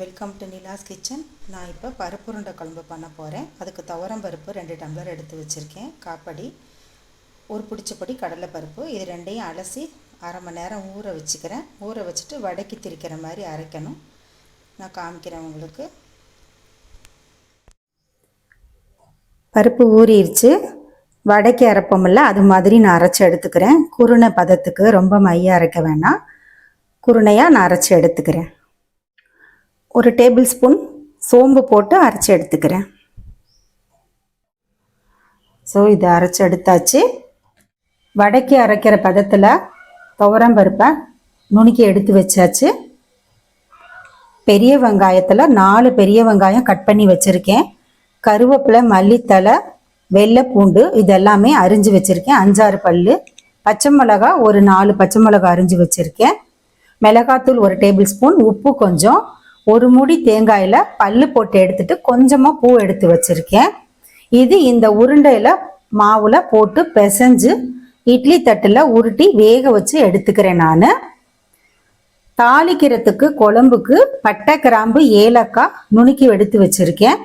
Welcome to Nila's kitchen நான் இப்போ பருப்பு உருண்டை குழம்பு பண்ண போகிறேன் அதுக்கு துவரம் பருப்பு ரெண்டு டம்ளர் எடுத்து வச்சுருக்கேன். காப்படி ஒரு பிடிச்சப்படி கடலைப்பருப்பு இது ரெண்டையும் அலசி அரை மணி நேரம் ஊற வச்சுக்கிறேன். ஊற வச்சுட்டு வடக்கி திரிக்கிற மாதிரி அரைக்கணும். நான் காமிக்கிறேன் உங்களுக்கு. பருப்பு ஊறிடுச்சு வடக்கி அரைப்போம்ல அது மாதிரி நான் அரைச்சி எடுத்துக்கிறேன். குருணை பதத்துக்கு ரொம்ப மைய அரைக்க வேணாம். குருணையாக நான் அரைச்சி எடுத்துக்கிறேன். ஒரு டேபிள் ஸ்பூன் சோம்பு போட்டு அரைச்சி எடுத்துக்கிறேன். ஸோ இதை அரைச்சி எடுத்தாச்சு. வடக்கி அரைக்கிற பதத்தில் துவரம் பருப்பை நுணுக்கி எடுத்து வச்சாச்சு. பெரிய வெங்காயத்தில் நாலு பெரிய வெங்காயம் கட் பண்ணி வச்சுருக்கேன். கருவேப்பிலை மல்லித்தலை வெள்ளை பூண்டு இதெல்லாமே அரிஞ்சு வச்சுருக்கேன். அஞ்சாறு பல் பச்சை மிளகா ஒரு நாலு பச்சை மிளகா அரிஞ்சு வச்சுருக்கேன். மிளகாத்தூள் ஒரு டேபிள் ஸ்பூன். உப்பு கொஞ்சம். ஒரு முடி தேங்காயில் பல்லு போட்டு எடுத்துட்டு கொஞ்சமாக பூ எடுத்து வச்சுருக்கேன். இது இந்த உருண்டையில் மாவில் போட்டு பிசைஞ்சு இட்லி தட்டில் உருட்டி வேக வச்சு எடுத்துக்கிறேன் நான். தாளிக்கிறதுக்கு குழம்புக்கு பட்டை கிராம்பு ஏலக்காய் நுணுக்கி எடுத்து வச்சுருக்கேன்.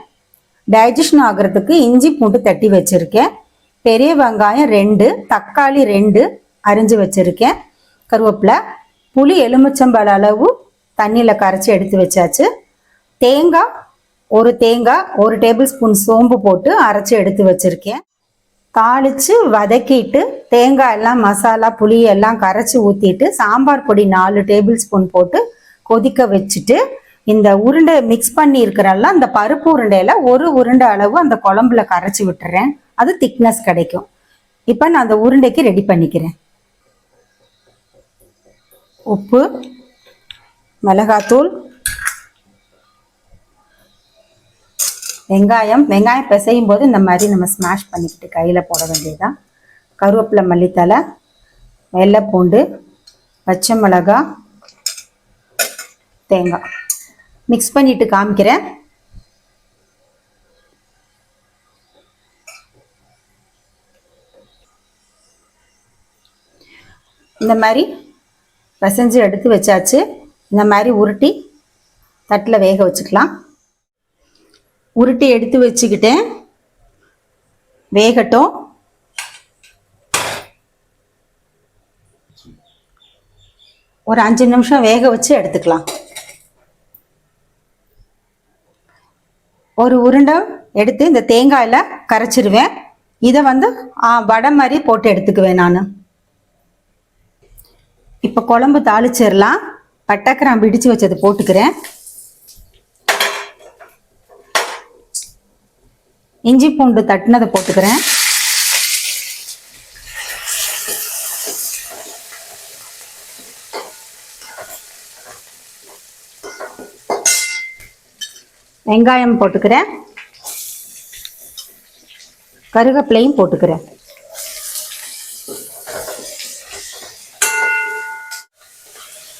டைஜஷன் ஆகிறதுக்கு இஞ்சி பூண்டு தட்டி வச்சுருக்கேன். பெரிய வெங்காயம் ரெண்டு தக்காளி ரெண்டு அரிஞ்சு வச்சுருக்கேன். கருவேப்பிலை புளி எலுமிச்சம்பழ அளவு தண்ணியில் கரைச்சி எடுத்து வச்சாச்சு. தேங்காய் ஒரு தேங்காய் ஒரு டேபிள் ஸ்பூன் சோம்பு போட்டு அரைச்சி எடுத்து வச்சுருக்கேன். தாளித்து வதக்கிட்டு தேங்காய் எல்லாம் மசாலா புளி எல்லாம் கரைச்சி ஊற்றிட்டு சாம்பார் பொடி நாலு டேபிள் ஸ்பூன் போட்டு கொதிக்க வச்சுட்டு இந்த உருண்டை மிக்ஸ் பண்ணி இருக்கிறல்ல அந்த பருப்பு உருண்டையில் ஒரு உருண்டை அளவு அந்த குழம்புல கரைச்சி விட்டுறேன். அது திக்னஸ் கிடைக்கும். இப்போ நான் அந்த உருண்டைக்கு ரெடி பண்ணிக்கிறேன். உப்பு மிளகாத்தூள் வெங்காயம். வெங்காயம் பிசையும் போது இந்த மாதிரி நம்ம ஸ்மாஷ் பண்ணிக்கிட்டு கையில் போட வேண்டியதுதான். கருவேப்பிலை மல்லித்தலை வெள்ளைப்பூண்டு பச்சை மிளகா தேங்காய். மிக்ஸ் பண்ணிட்டு காமிக்கிறேன். இந்த மாதிரி பிசைஞ்சு எடுத்து வச்சாச்சு. இந்த மாதிரி உருட்டி தட்டில் வேக வச்சுக்கலாம். உருட்டி எடுத்து வச்சுக்கிட்டேன் வேகட்டும். ஒரு அஞ்சு நிமிஷம் வேக வச்சு எடுத்துக்கலாம். ஒரு உருண்டை எடுத்து இந்த தேங்காயில் கரைச்சிருவேன். இதை வந்து வடை மாதிரி போட்டு எடுத்துக்குவேன் நான். இப்போ குழம்பு தாளிச்சிடலாம். பட்டைக்கிராம்பு இடித்து வச்சது போட்டுக்கிறேன். இஞ்சி பூண்டு தட்டினதை போட்டுக்கிறேன். வெங்காயம் போட்டுக்கிறேன். கருவேப்பிலையும் போட்டுக்கிறேன்.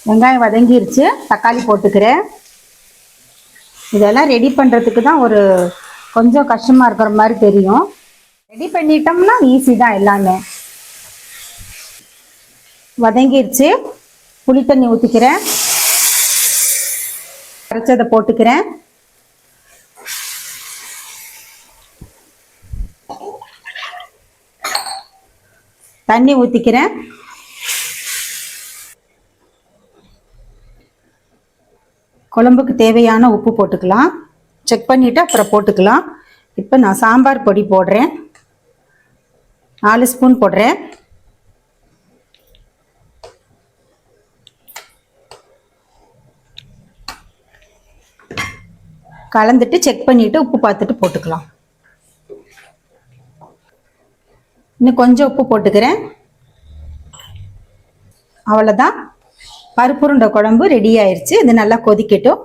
வெங்காயம் வதங்கிருச்சு தக்காளி போட்டுக்கிறேன். இதெல்லாம் ரெடி பண்ணுறதுக்கு தான் ஒரு கொஞ்சம் கஷ்டமாக இருக்கிற மாதிரி தெரியும். ரெடி பண்ணிட்டோம்னா ஈஸி தான் எல்லாமே. வதங்கிருச்சு. புளி தண்ணி ஊற்றிக்கிறேன் அரைச்சதை போட்டுக்கிறேன். தண்ணி ஊற்றிக்கிறேன் குழம்புக்கு தேவையான உப்பு போட்டுக்கலாம். செக் பண்ணிவிட்டு அப்புறம் போட்டுக்கலாம். இப்போ நான் சாம்பார் பொடி போடுறேன். நாலு ஸ்பூன் போடுறேன். கலந்துட்டு செக் பண்ணிவிட்டு உப்பு பார்த்துட்டு போட்டுக்கலாம். இன்னும் கொஞ்சம் உப்பு போட்டுக்கிறேன். அவ்வளோதான் பருப்புருண்டை குழம்பு ரெடி ஆயிடுச்சு இது நல்லா கொதிக்கட்டும்.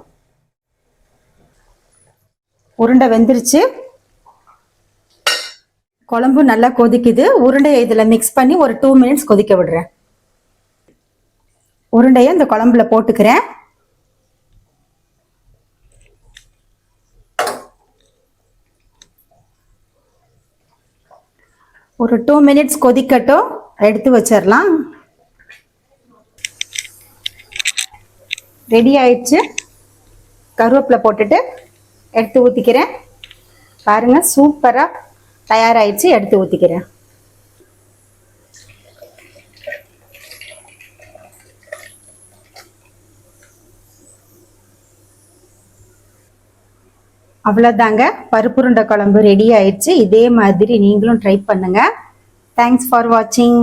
உருண்டை வெந்துருச்சு. குழம்பு நல்லா கொதிக்குது. உருண்டையை இதில் மிக்ஸ் பண்ணி ஒரு டூ மினிட்ஸ் கொதிக்க விடுறேன். உருண்டையை இந்த குழம்புல போட்டுக்கிறேன். ஒரு டூ மினிட்ஸ் கொதிக்கட்டும். எடுத்து வச்சிடலாம் ரெடி ஆயிடுச்சு. கருவேப்பிலை போட்டுட்டு எடுத்து ஊற்றிக்கிறேன் பாருங்கள் சூப்பராக தயாராகிடுச்சு எடுத்து ஊற்றிக்கிறேன் அவ்வளோதாங்க பருப்புருண்டை குழம்பு ரெடி ஆயிடுச்சு. இதே மாதிரி நீங்களும் ட்ரை பண்ணுங்கள் தேங்க்ஸ் ஃபார் வாட்சிங்